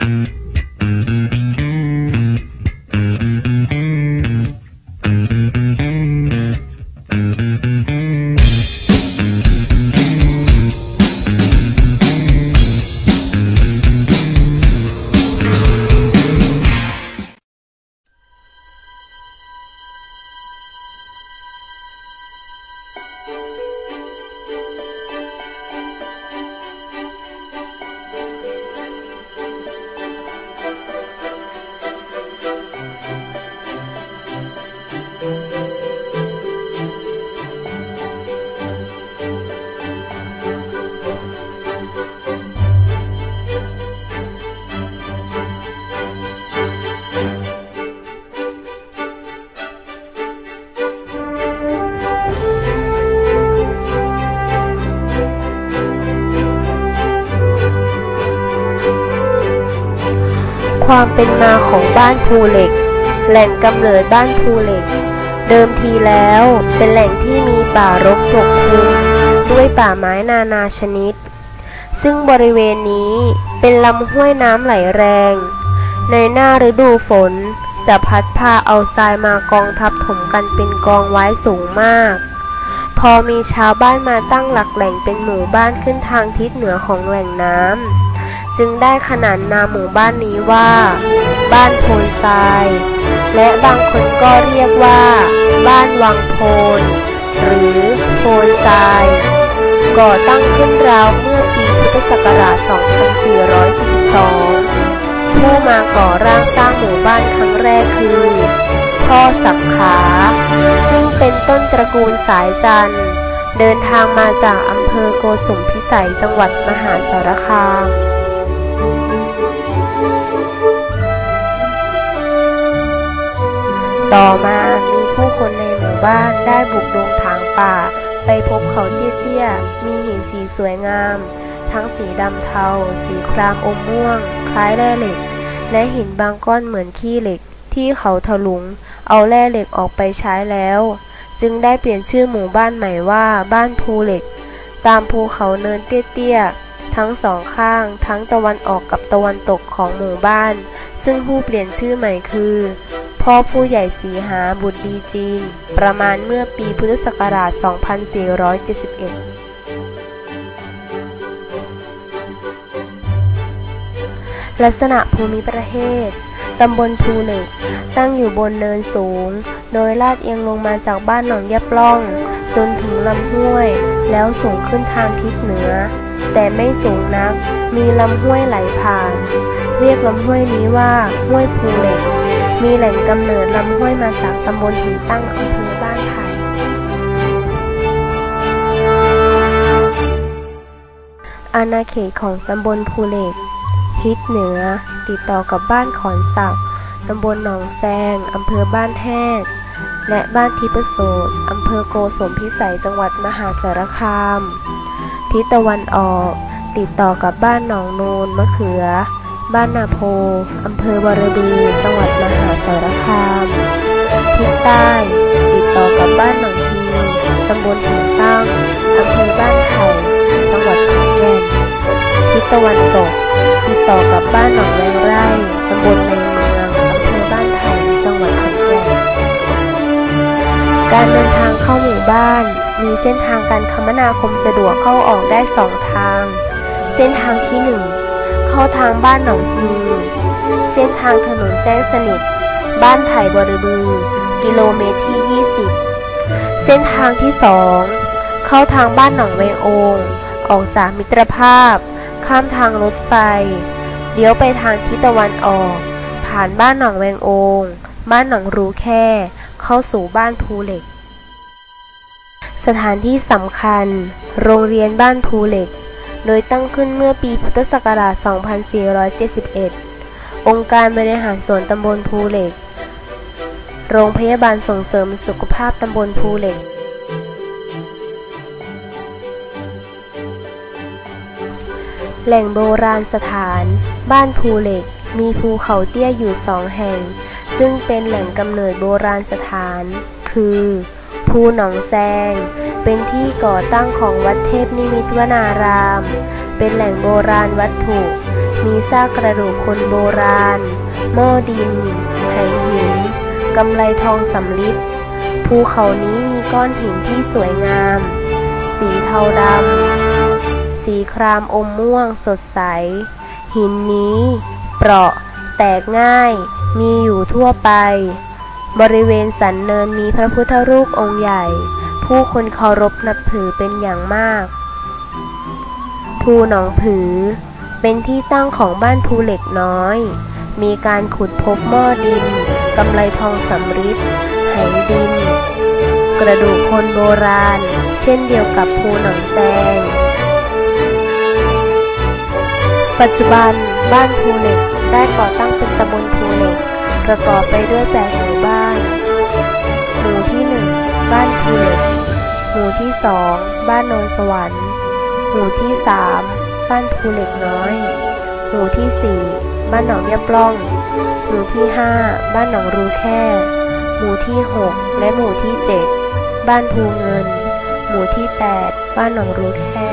Mm-hmm. ความเป็นมาของบ้านภูเหล็ก แหล่งกำเนิดบ้านภูเหล็ก เดิมทีแล้วเป็นแหล่งที่มีป่ารกปกคลุมด้วยป่าไม้นานาชนิด ซึ่งบริเวณนี้เป็นลำห้วยน้ำไหลแรง ในหน้าฤดูฝนจะพัดพาเอาทรายมากองทับถมกันเป็นกองไว้สูงมาก พอมีชาวบ้านมาตั้งหลักแหล่งเป็นหมู่บ้านขึ้นทางทิศเหนือของแหล่งน้ำ จึงได้ขนานนามหมู่บ้านนี้ว่า บ้านโพนทราย และบางคนก็เรียกว่า บ้านวังโพน หรือโพนทราย ก่อตั้งขึ้นราวเมื่อปีพุทธศักราช 2442 ผู้มาก่อร่างสร้างหมู่บ้านครั้งแรกคือ พ่อสักขา ซึ่งเป็นต้นตระกูลสายจันทร์เดินทางมาจากอำเภอโกสุมพิสัยจังหวัดมหาสารคาม ต่อมามีผู้คนในหมู่บ้านได้บุกดงถางป่า ไปพบเขาเตี้ยๆ มีหินสีสวยงาม ทั้งสีดำเทา สีครามอมม่วง คล้ายแร่เหล็ก และหินบางก้อนเหมือนขี้เหล็ก ที่เขาถลุง เอาแร่เหล็กออกไปใช้แล้ว จึงได้เปลี่ยนชื่อหมู่บ้านใหม่ว่าบ้านภูเหล็ก ตามภูเขาเนินเตี้ยๆ ทั้งสองข้าง ทั้งตะวันออกกับตะวันตกของหมู่บ้าน ซึ่งผู้เปลี่ยนชื่อใหม่คือ พ่อผู้ใหญ่สีหาบุตรดีจีน ประมาณเมื่อปีพุทธศักราช 2471ลักษณะภูมิประเทศ ตำบลภูเหล็ก ตั้งอยู่บนเนินสูง โดยลาดเอียงลงมาจากบ้านหนองยับล่อง จนถึงลำห้วย แล้วสูงขึ้นทางทิศเหนือ แต่ไม่สูงนัก มีลำห้วยไหลผ่าน เรียกลำห้วยนี้ว่าห้วยภูเหล็ก มีแหล่งกำเนิดลำห้วยมาจากตำบลหินตั้งอำเภอบ้านไผ่อาณาเขตของตำบลภูเหล็ก ทิศเหนือ ติดต่อกับบ้านขอนสักตำบลหนองแซงอำเภอบ้านแฮดและบ้านทิพโสดอำเภอโกสมพิสัยจังหวัดมหาสารคาม ทิศตะวันออก ติดต่อกับบ้านหนองโนนมะเขือ บ้านนาโพอำเภอบารบือ จังหวัดมหาสารคาม ทิศใต้ ติดต่อกับบ้านหนองฮีตำบลหินตั้งอำเภอบ้านไผ่จังหวัดขอนแก่น ทิศตะวันตก ติดต่อกับบ้านหนองแวงไร่ตำบลในเมืองอำเภอบ้านไผ่จังหวัดขอนแก่น การเดินทาง เข้าหมู่บ้าน มีเส้นทางการคมนาคมสะดวกเข้าออกได้สองทาง เส้นทางที่หนึ่งเข้าทางบ้านหนองฮีเส้นทางถนนแจ้งสนิท บ้านไผ่บริบือกิโลเมตรที่ 20 เส้นทางที่สองเข้าทางบ้านหนองเวงโองออกจากมิตรภาพ ข้ามทางรถไฟ เลี้ยวไปทางทิศตะวันออก ผ่านบ้านหนองแวงโองบ้านหนองรูแค่ เข้าสู่บ้านภูเหล็ก สถานที่สำคัญ โรงเรียนบ้านภูเหล็ก โดยตั้งขึ้นเมื่อปีพุทธศักราช 2471 องค์การบริหารส่วนตำบลภูเหล็ก โรงพยาบาลส่งเสริมสุขภาพตำบลภูเหล็ก แหล่งโบราณสถาน บ้านภูเหล็ก มีภูเขาเตี้ยอยู่สองแห่ง ซึ่งเป็นแหล่งกำเนิดโบราณสถาน คือ ภูหนองแซง เป็นที่ก่อตั้งของวัดเทพนิมิตวนาราม เป็นแหล่งโบราณวัตถุมมีซากกระดูกคนโบราณ หม้อดินไหหินกำไลทองสำลิดภูเขานี้มีก้อนหินที่สวยงาม สีเทาดำ สีครามอมม่วงสดใส หินนี้ เปราะ แตกง่าย มีอยู่ทั่วไป บริเวณสันเนินมีพระพุทธรูปองค์ใหญ่ ผู้คนเคารพนับถือเป็นอย่างมาก ภูหนองผือ เป็นที่ตั้งของบ้านภูเหล็กน้อย มีการขุดพบหม้อดินกำไลทองสำริดไหดิน กระดูกคนโบราณ เช่นเดียวกับภูหนองแซง ปัจจุบันบ้านภูเหล็กได้ก่อตั้งเป็นตำบลภูเหล็ก ประกอบไปด้วยแปดหมู่บ้าน หมู่ที่หนึ่งบ้านภูเหล็ก หมู่ที่สองบ้านโนนสวรรค์ หมู่ที่สามบ้านภูเหล็กน้อย หมู่ที่สี่บ้านหนองยะปล้อง หมู่ที่ห้าบ้านหนองรูแค่ หมู่ที่หกและหมู่ที่เจ็ดบ้านภูเงิน หมู่ที่แปดบ้านหนองรูแค่